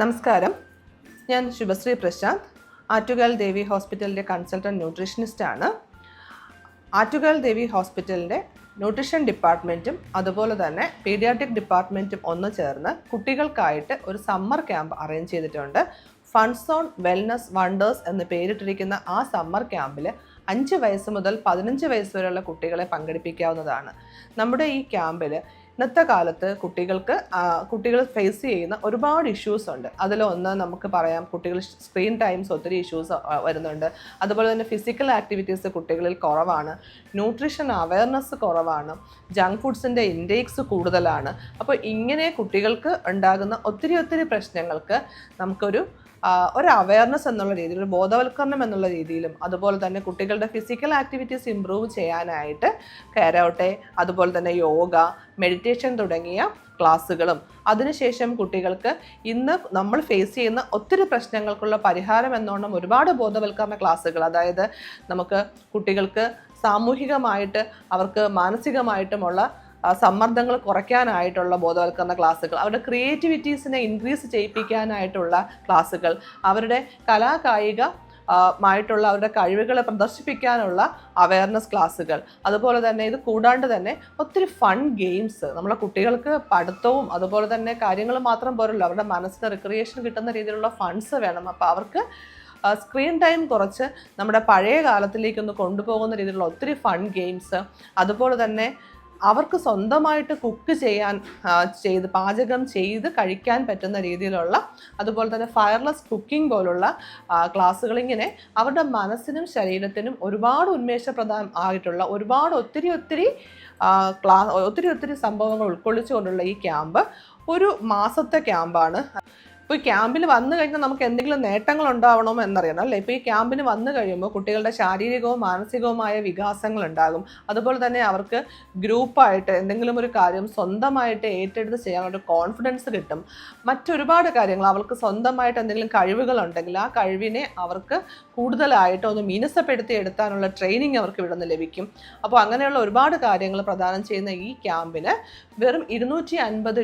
നമസ്കാരം. ഞാൻ ശുഭശ്രീ പ്രശാന്ത് ആറ്റുകാൽ ദേവി ഹോസ്പിറ്റലിന്റെ കൺസൾട്ടന്റ് ന്യൂട്രീഷനിസ്റ്റ് ആണ് ആറ്റുകാൽ ദേവി ഹോസ്പിറ്റലിന്റെ ന്യൂട്രീഷൻ ഡിപ്പാർട്ട്മെന്റും അതുപോലെ തന്നെ പീഡിയാട്രിക് ഡിപ്പാർട്ട്മെന്റും ഒന്ന് ചേർന്ന് കുട്ടികൾക്കായിട്ട് ഒരു സമ്മർ ക്യാമ്പ് അറേഞ്ച് ചെയ്തിട്ടുണ്ട്. ഫൺസോൺ വെൽനസ് വണ്ടേഴ്സ് എന്ന് പേരിട്ടിരിക്കുന്ന ആ സമ്മർ ക്യാമ്പിൽ അഞ്ച് വയസ്സ് മുതൽ പതിനഞ്ച് വയസ്സ് വരെയുള്ള കുട്ടികളെ പങ്കെടുപ്പിക്കാവുന്നതാണ്. നമ്മുടെ ഈ ക്യാമ്പിൽ ഇന്നത്തെ കാലത്ത് കുട്ടികൾക്ക് കുട്ടികൾ ഫേസ് ചെയ്യുന്ന ഒരുപാട് ഇഷ്യൂസ് ഉണ്ട്. അതിലൊന്ന് നമുക്ക് പറയാം. കുട്ടികൾ സ്ക്രീൻ ടൈംസ് ഒത്തിരി ഇഷ്യൂസ് വരുന്നുണ്ട്. അതുപോലെ തന്നെ ഫിസിക്കൽ ആക്ടിവിറ്റീസ് കുട്ടികളിൽ കുറവാണ്. ന്യൂട്രീഷൻ അവയർനെസ് കുറവാണ്. ജങ്ക് ഫുഡ്സിന്റെ ഇൻടേക്സ് കൂടുതലാണ്. അപ്പോൾ ഇങ്ങനെ കുട്ടികൾക്ക് ഉണ്ടാകുന്ന ഒത്തിരി ഒത്തിരി പ്രശ്നങ്ങൾക്ക് നമുക്കൊരു ഒരു അവയർനെസ് എന്നുള്ള രീതിയിൽ ഒരു ബോധവൽക്കരണം എന്നുള്ള രീതിയിലും അതുപോലെ തന്നെ കുട്ടികളുടെ ഫിസിക്കൽ ആക്ടിവിറ്റീസ് ഇമ്പ്രൂവ് ചെയ്യാനായിട്ട് കരാട്ടെ അതുപോലെ തന്നെ യോഗ മെഡിറ്റേഷൻ തുടങ്ങിയ ക്ലാസ്സുകളും. അതിനുശേഷം കുട്ടികൾക്ക് ഇന്ന് നമ്മൾ ഫേസ് ചെയ്യുന്ന ഒത്തിരി പ്രശ്നങ്ങൾക്കുള്ള പരിഹാരം എന്നോണം ഒരുപാട് ബോധവൽക്കരണ ക്ലാസ്സുകൾ. അതായത് നമുക്ക് കുട്ടികൾക്ക് സാമൂഹികമായിട്ട് അവർക്ക് മാനസികമായിട്ടുമുള്ള സമ്മർദ്ദങ്ങൾ കുറയ്ക്കാനായിട്ടുള്ള ബോധവൽക്കരണ ക്ലാസ്സുകൾ അവരുടെ ക്രിയേറ്റിവിറ്റീസിനെ ഇൻക്രീസ് ചെയ്യിപ്പിക്കാനായിട്ടുള്ള ക്ലാസ്സുകൾ അവരുടെ കലാകായിക മായിട്ടുള്ള അവരുടെ കഴിവുകളെ പ്രദർശിപ്പിക്കാനുള്ള അവയർനെസ് ക്ലാസ്സുകൾ. അതുപോലെ തന്നെ ഇത് കൂടാണ്ട് തന്നെ ഒത്തിരി ഫൺ ഗെയിംസ് നമ്മളെ കുട്ടികൾക്ക് പഠിത്തവും അതുപോലെ തന്നെ കാര്യങ്ങൾ മാത്രം പോരല്ലോ അവരുടെ മനസ്സിന് റിക്രിയേഷൻ കിട്ടുന്ന രീതിയിലുള്ള ഫണ്ട്സ് വേണം. അപ്പോൾ അവർക്ക് സ്ക്രീൻ ടൈം കുറച്ച് നമ്മുടെ പഴയ കാലത്തിലേക്കൊന്ന് കൊണ്ടുപോകുന്ന രീതിയിലുള്ള ഒത്തിരി ഫൺ ഗെയിംസ് അതുപോലെ തന്നെ അവർക്ക് സ്വന്തമായിട്ട് കുക്ക് ചെയ്യാൻ ചെയ്ത് പാചകം ചെയ്ത് കഴിക്കാൻ പറ്റുന്ന രീതിയിലുള്ള അതുപോലെ തന്നെ ഫയർലെസ് കുക്കിംഗ് പോലുള്ള ക്ലാസ്സുകൾ ഇങ്ങനെ അവരുടെ മനസ്സിനും ശരീരത്തിനും ഒരുപാട് ഉന്മേഷപ്രദം ആയിട്ടുള്ള ഒരുപാട് ഒത്തിരി ഒത്തിരി ക്ലാ ഒത്തിരി ഒത്തിരി സംഭവങ്ങൾ ഉൾക്കൊള്ളിച്ചുകൊണ്ടുള്ള ഈ ക്യാമ്പ് ഒരു മാസത്തെ ക്യാമ്പാണ് ഇപ്പോൾ ഈ ക്യാമ്പിൽ വന്നു കഴിഞ്ഞാൽ നമുക്ക് എന്തെങ്കിലും നേട്ടങ്ങൾ ഉണ്ടാവണം എന്നറിയണം അല്ലേ? ഇപ്പോൾ ഈ ക്യാമ്പിന് വന്നു കഴിയുമ്പോൾ കുട്ടികളുടെ ശാരീരികവും മാനസികവുമായ വികാസങ്ങൾ ഉണ്ടാകും. അതുപോലെ തന്നെ അവർക്ക് ഗ്രൂപ്പായിട്ട് എന്തെങ്കിലും ഒരു കാര്യം സ്വന്തമായിട്ട് ഏറ്റെടുത്ത് ചെയ്യാനുള്ള കോൺഫിഡൻസ് കിട്ടും. മറ്റൊരുപാട് കാര്യങ്ങൾ അവർക്ക് സ്വന്തമായിട്ട് എന്തെങ്കിലും കഴിവുകളുണ്ടെങ്കിൽ ആ കഴിവിനെ അവർക്ക് കൂടുതലായിട്ട് ഒന്ന് മിനുസപ്പെടുത്തി എടുത്താനുള്ള ട്രെയിനിങ് അവർക്ക് ഇവിടെ നിന്ന് ലഭിക്കും. അപ്പോൾ അങ്ങനെയുള്ള ഒരുപാട് കാര്യങ്ങൾ പ്രദാനം ചെയ്യുന്ന ഈ ക്യാമ്പിന് വെറും ഇരുന്നൂറ്റി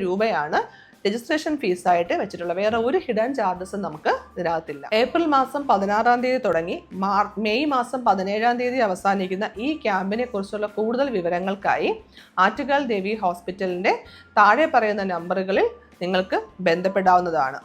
രൂപയാണ് രജിസ്ട്രേഷൻ ഫീസായിട്ട് വെച്ചിട്ടുള്ള വേറെ ഒരു ഹിഡൻ ചാർജസും നമുക്ക് ഇതിനകത്തില്ല. ഏപ്രിൽ മാസം പതിനാറാം തീയതി തുടങ്ങി മെയ് മാസം പതിനേഴാം തീയതി അവസാനിക്കുന്ന ഈ ക്യാമ്പിനെ കുറിച്ചുള്ള കൂടുതൽ വിവരങ്ങൾക്കായി ആറ്റുകാൽ ദേവി ഹോസ്പിറ്റലിന്റെ താഴെ പറയുന്ന നമ്പറുകളിൽ നിങ്ങൾക്ക് ബന്ധപ്പെടാവുന്നതാണ്.